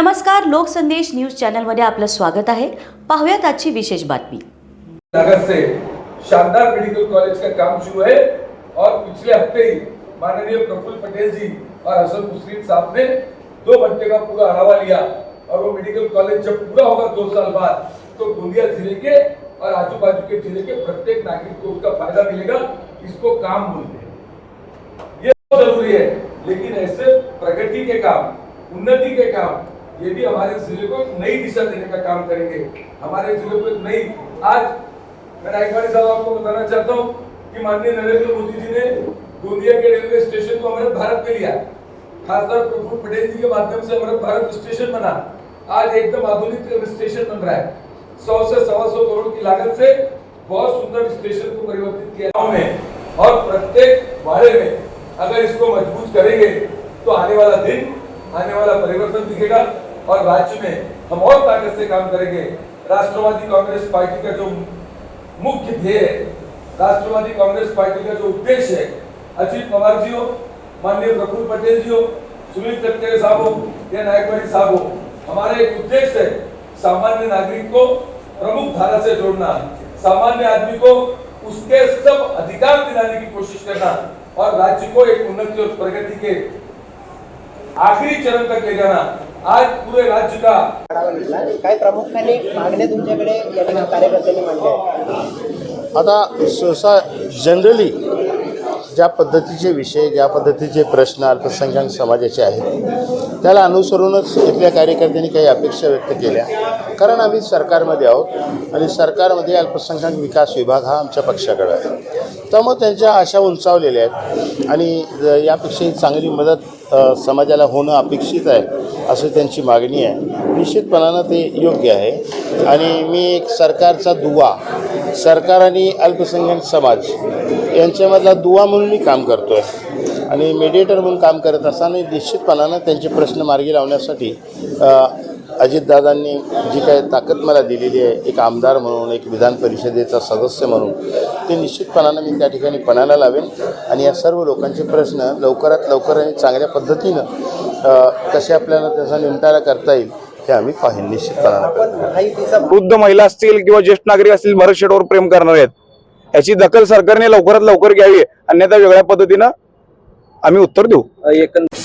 नमस्कार लोकसंदेश न्यूज चॅनलमध्ये आपलं स्वागत आहे. पाहुयात आजची विशेष बातमी. से शानदार मेडिकल कॉलेज का काम शुरू है और पिछले हफ्ते ही माननीय प्रफुल्ल पटेल जी और हसन मुस्लिम साहब ने दो घंटे का पूरा आढावा लिया. और वो मेडिकल कॉलेज जब पूरा होगा दो साल बाद तो गोंदिया जिले के और आजू बाजू के जिले के प्रत्येक नागरिक को उसका फायदा मिलेगा इसको काम बोलते हैं। ये जरूरी है लेकिन ऐसे प्रगति के काम उन्नति के काम ये भी हमारे ज़िले को नई दिशा देने का काम करेंगे। हमारे ज़िले को नई, आज मैं नायकवाड़ी साहब आपको बताना चाहता हूँ कि माननीय नरेंद्र मोदी जी ने गोंदिया के रेलवे स्टेशन को अमृत भारत में लिया। खासकर प्रफुल्ल पटेल जी के माध्यम से अमृत भारत स्टेशन बना। आज एकदम आधुनिक स्टेशन बन रहा है। सौ से सवा सौ करोड़ की लागत से बहुत सुंदर स्टेशन को परिवर्तित किया में और प्रत्येक वाड़े में अगर इसको मज़बूत करेंगे तो आने वाला दिन, आने वाला परिवर्तन दिखेगा। और राज्य में हम और ताकत से काम करेंगे। राष्ट्रवादी कांग्रेस पार्टी का जो मुख्य ध्येय राष्ट्रवादी कांग्रेस पार्टी का जो उद्देश्य है, अजित पवार जी हो माननीय प्रफुल्ल पटेल जी हो सुनील तटकरे साहब हो या नायकवाड़ी साहब हो, हमारा एक उद्देश्य है सामान्य नागरिक को प्रमुख धारा से जोड़ना, सामान्य आदमी को उसके सब अधिकार दिलाने की कोशिश करना और राज्य को एक उन्नति और प्रगति के आखिरी चरण तक ले जाना। आज पूरे राज्य का? आढावा घेतला काय प्रामुख्याने मागण्या तुमच्याकडे या ठिकाणी कार्यकर्त्यांनी मांडल्या आहेत? आता सहसा जनरली ज्या पद्धतीचे विषय ज्या पद्धतीचे प्रश्न अल्पसंख्याक समाजाचे आहेत त्याला अनुसरूनच इथल्या कार्यकर्त्यांनी काही अपेक्षा व्यक्त केल्या. कारण आम्ही सरकारमध्ये आहोत आणि सरकारमध्ये अल्पसंख्याक विकास विभाग हा आमच्या पक्षाकडे आहे. त्यामुळे त्यांच्या आशा उंचावलेल्या आहेत. आणि ज- यापेक्षाही चांगली मदत समाजाला होणं अपेक्षित आहे असं त्यांची मागणी आहे. निश्चितपणानं ते योग्य आहे. आणि मी एक सरकारचा दुवा सरकार आणि अल्पसंख्याक समाज यांच्यामधला दुवा म्हणून मी काम करतो आहे आणि मेडिएटर म्हणून काम करत असताना निश्चितपणानं त्यांचे प्रश्न मार्गी लावण्यासाठी अजितदादांनी जी काय ताकद मला दिलेली आहे एक आमदार म्हणून एक विधान परिषदेचा सदस्य म्हणून ते निश्चितपणानं मी त्या ठिकाणी पणाला लावेन. आणि या सर्व लोकांचे प्रश्न लवकरात लवकर आणि चांगल्या पद्धतीनं कसे आपल्याला त्याचा निमटारा करता येईल हे आम्ही पाहीन निश्चितपणानं वृद्ध महिला असतील किंवा ज्येष्ठ नागरिक असतील शेडवर प्रेम करणार आहेत. याची दखल सरकारने लवकरात लवकर घ्यावी अन्यथा वेगळ्या पद्धतीनं आम्ही उत्तर देऊ. एकंदर